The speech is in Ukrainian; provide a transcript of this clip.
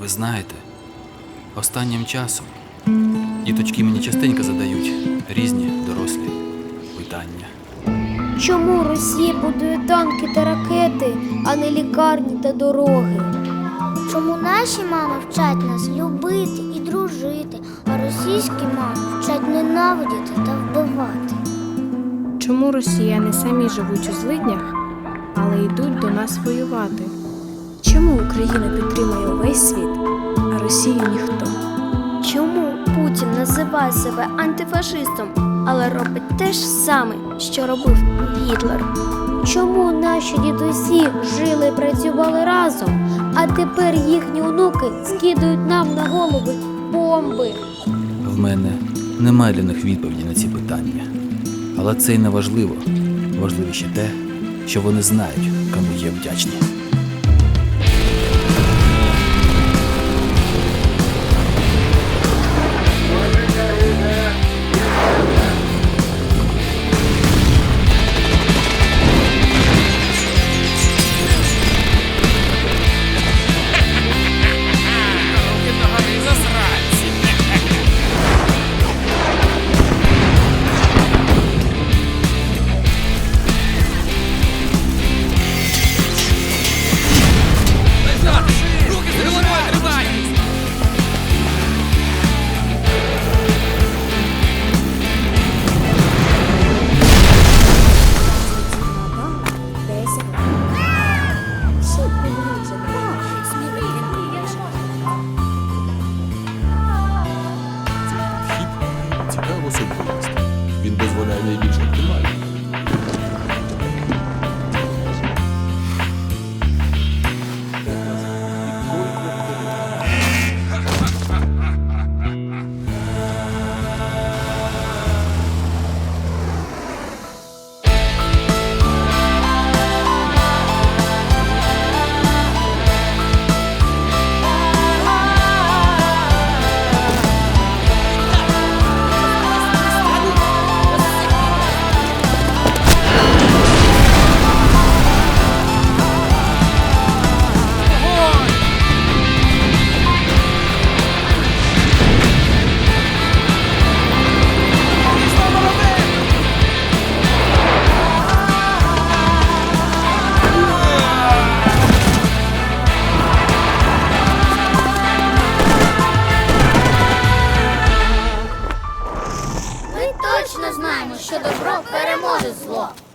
Ви знаєте, останнім часом діточки мені частенько задають різні дорослі питання. Чому Росія будує танки та ракети, а не лікарні та дороги? Чому наші мами вчать нас любити і дружити, а російські мами вчать ненавидіти та вбивати? Чому росіяни самі живуть у злиднях, але йдуть до нас воювати? Чому Україна підтримує увесь світ, а Росію ніхто? Чому Путін називає себе антифашистом, але робить те ж саме, що робив Гітлер? Чому наші дідусі жили і працювали разом, а тепер їхні онуки скидують нам на голови бомби? В мене немає для них відповіді на ці питання. Але це й не важливо. Важливіше те, що вони знають, кому є вдячні. Особливості Він дозволяє найбільше 紫苏